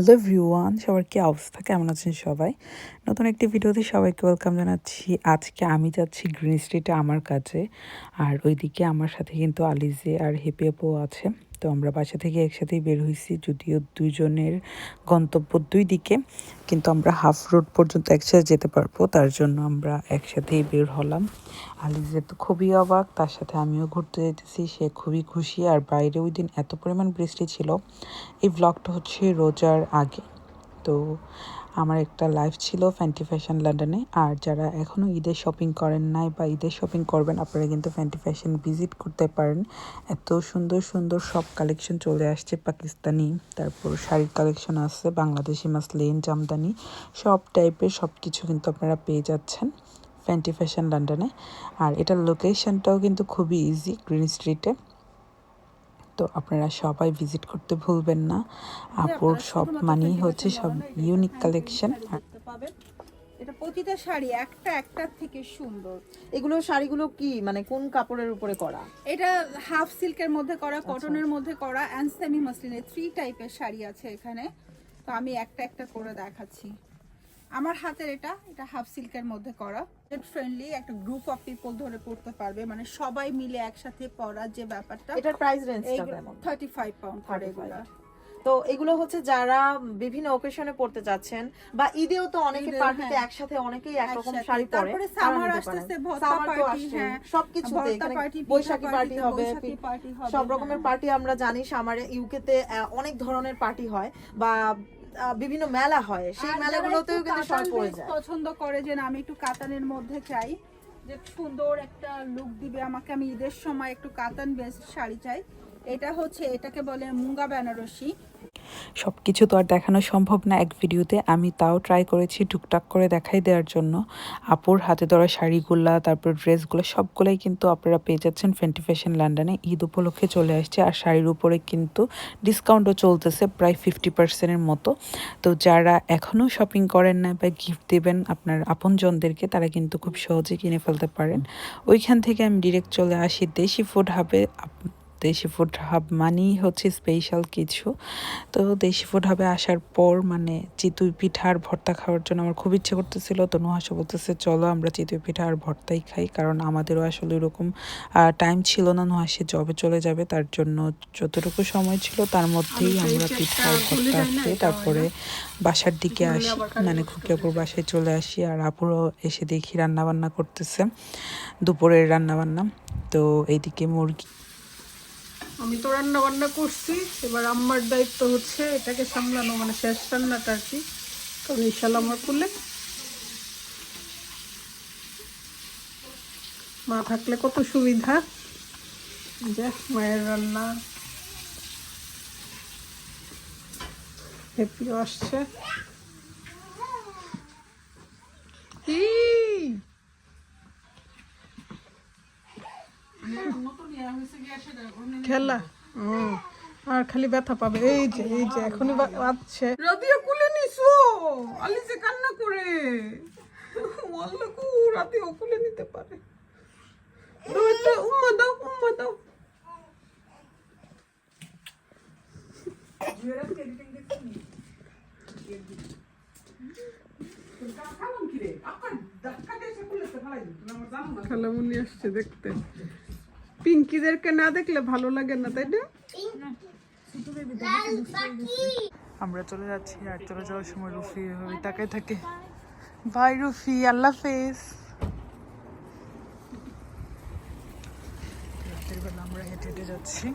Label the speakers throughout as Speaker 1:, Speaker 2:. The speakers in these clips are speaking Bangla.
Speaker 1: হ্যালো ভিউয়ান সবার কি অবস্থা? কেমন আছেন সবাই? নতুন একটি ভিডিওতে সবাইকে ওয়েলকাম জানাচ্ছি। আজকে আমি যাচ্ছি গ্রিন স্ট্রিটে আমার কাছে আর ওইদিকে আমার সাথে কিন্তু আলিজে আর হেপিয়াপো আছে। তো আমরা বাসা থেকে একসাথেই বের হয়েছি যদিও দুজনের গন্তব্য দুই দিকে কিন্তু আমরা হাফ রোড পর্যন্ত একসাথে যেতে পারব, তার জন্য আমরা একসাথেই বের হলাম। আলিজে তো খুবই অবাক, তার সাথে আমিও ঘুরতে যেতেছি সে খুবই খুশি। আর বাইরে ওই দিন এত পরিমাণ বৃষ্টি ছিল, এই ব্লগটা হচ্ছে রোজার আগে। তো আমার একটা লাইভ ছিল ফ্যান্টি ফ্যাশন লন্ডনে আর যারা এখনও ঈদের শপিং করেন নাই বা ঈদের শপিং করবেন, আপনারা কিন্তু ফ্যান্টি ফ্যাশন ভিজিট করতে পারেন। এত সুন্দর সুন্দর সব কালেকশন চলে আসছে পাকিস্তানি। তারপর শাড়ির কালেকশন আছে, বাংলাদেশি মাসলিন, জামদানি, সব টাইপের সব কিছু কিন্তু আপনারা পেয়ে যাচ্ছেন ফ্যান্টি ফ্যাশন লন্ডনে আর এটার লোকেশনটাও কিন্তু খুবই ইজি গ্রিন স্ট্রিটে তো আপনারা সবাই ভিজিট করতে ভুলবেন না। আপুর সব মানেই হচ্ছে সব ইউনিক কালেকশন
Speaker 2: পাবেন। এটা প্রতিটা শাড়ি একটা একটার থেকে সুন্দর। এগুলো শাড়িগুলো কি? মানে কোন কাপড়ের উপরে করা?
Speaker 3: এটা হাফ সিল্কের মধ্যে করা কটনের মধ্যে করা অ্যান্ড সেমি মাসলিনের থ্রি টাইপের শাড়ি আছে এখানে। তো আমি একটা একটা করে দেখাচ্ছি। আমার হাতের এটা এটা হাফ সিল্কের মধ্যে করা ফ্রেন্ডলি একটা গ্রুপ অফ পিপল ধরে পড়তে পারবে মানে সবাই মিলে একসাথে পড়ার যে ব্যাপারটা
Speaker 2: এটার প্রাইস রেঞ্জটা কেমন
Speaker 3: থার্টি ফাইভ পাউন্ড করে এগুলো
Speaker 2: তো এগুলো হচ্ছে যারা বিভিন্ন অকেশনে পড়তে যাচ্ছেন বা ঈদেও তো অনেকে পার্টিতে
Speaker 3: হ্যাঁ।
Speaker 2: একসাথে অনেকেই একরকম। শাড়ি পরে
Speaker 3: তারপরে summer আসতেছে, ভর্তা party, হ্যাঁ।
Speaker 2: সবকিছুতে
Speaker 3: ভর্তা
Speaker 2: এখানে বৈশাখী পার্টি হবে সব রকমের
Speaker 3: হ্যাঁ।
Speaker 2: পার্টি আমরা জানি সামারে ইউকেতে অনেক ধরনের পার্টি হয় বা বিভিন্ন মেলা হয়। সেই মেলাগুলোতেও কিন্তু
Speaker 3: শর্ট
Speaker 2: পড়ে যায়।
Speaker 3: পছন্দ করে যে না আমি একটু কাতানের মধ্যে চাই যে সুন্দর একটা লুক দিবে আমাকে আমি ঈদের সময় একটু কাতান বেস শাড়ি চাই। এটা হচ্ছে, এটাকে বলে মুঙ্গা বেনারসি।
Speaker 1: সব কিছু তো আর দেখানো সম্ভব না এক ভিডিওতে। আমি তাও ট্রাই করেছি টুকটাক করে দেখাই দেওয়ার জন্য। আপুর হাতে ধরা শাড়িগুলা, তারপর ড্রেসগুলো, সবগুলোই কিন্তু আপনারা পেয়ে যাচ্ছেন ফেন্টি ফ্যাশন লন্ডনে ঈদ উপলক্ষে চলে আসছে। আর শাড়ির উপরে কিন্তু ডিসকাউন্টও চলতেছে প্রায় ফিফটি পার্সেন্টের মতো। তো যারা এখনও শপিং করেন না বা গিফট দেবেন আপনার আপনজনদেরকে, তারা কিন্তু খুব সহজে কিনে ফেলতে পারেন। ওইখান থেকে আমি ডিরেক্ট চলে আসি। দেশি ফুড হাবে দেশি ফুড হাব মানেই হচ্ছে স্পেশাল কিছু। তো দেশি ফুড হাবে আসার পর মানে চিতুই পিঠা আর ভর্তা খাওয়ার জন্য আমার খুব ইচ্ছে করতেছিল। তো নুহাসা বলতেছে চলো আমরা চিতুই পিঠা আর ভর্তাই খাই। কারণ আমাদেরও আসলে ওরকম টাইম ছিল না নুহাসে জবে চলে যাবে। তার জন্য যতটুকু সময় ছিল তার মধ্যেই আমরা পিঠা আর ভর্তা খেয়ে তারপরে বাসার দিকে আসি মানে খুকিয়াপুর বাসায় চলে আসি আর আপুরও এসে দেখি রান্নাবান্না করতেছে দুপুরের রান্নাবান্না। তো এইদিকে মুরগি
Speaker 4: আমি তো রান্না বান্না করছি, এবার আম্মার দায়িত্ব হচ্ছে এটাকে সামলানো মানে শেষ রান্নাটা আর কি। কারণ ইশাল আমার করলে। মা থাকলে কত সুবিধা। যে মায়ের রান্না। হ্যাপিও আসছে। খালি ব্যথা পাবে। এই যে এই যে এখনই বাজছে। রাতিয়া কুলে নিছো? আলিসে কান্না করে। আল্লাহ কু রাতেও কুলে নিতে পারে। দাও একটা উম্মা দাও উম্মা দাও। খালামুনি আসছে দেখতে। পিঙ্কিদেরকে না দেখলে ভালো লাগে না তাই না?
Speaker 1: আমরা চলে যাচ্ছি, আর চলে যাওয়ার সময় রুফি ওই তাকায় থাকে। বাই রুফি, আল্লাহ হাফেজ। রাতের বেলা আমরা হেঁটে হেঁটে যাচ্ছি।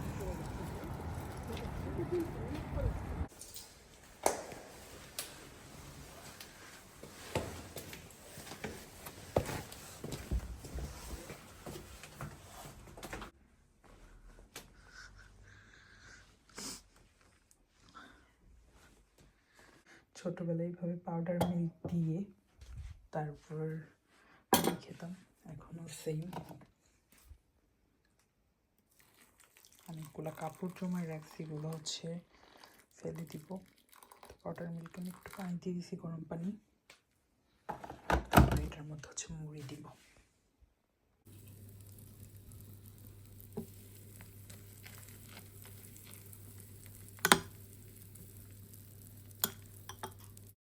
Speaker 1: ছোটবেলায় এইভাবে পাউডার মিল্ক দিয়ে তারপর খেতাম। এখনও সেম অনেকগুলো কাপড় জমায় রাখছি, এগুলো হচ্ছে ফেলে দিব। পাউডার মিল্ক আমি একটু পানি দিয়ে দিছি, গরম পানি। এটার মধ্যে হচ্ছে মুড়ি দিব।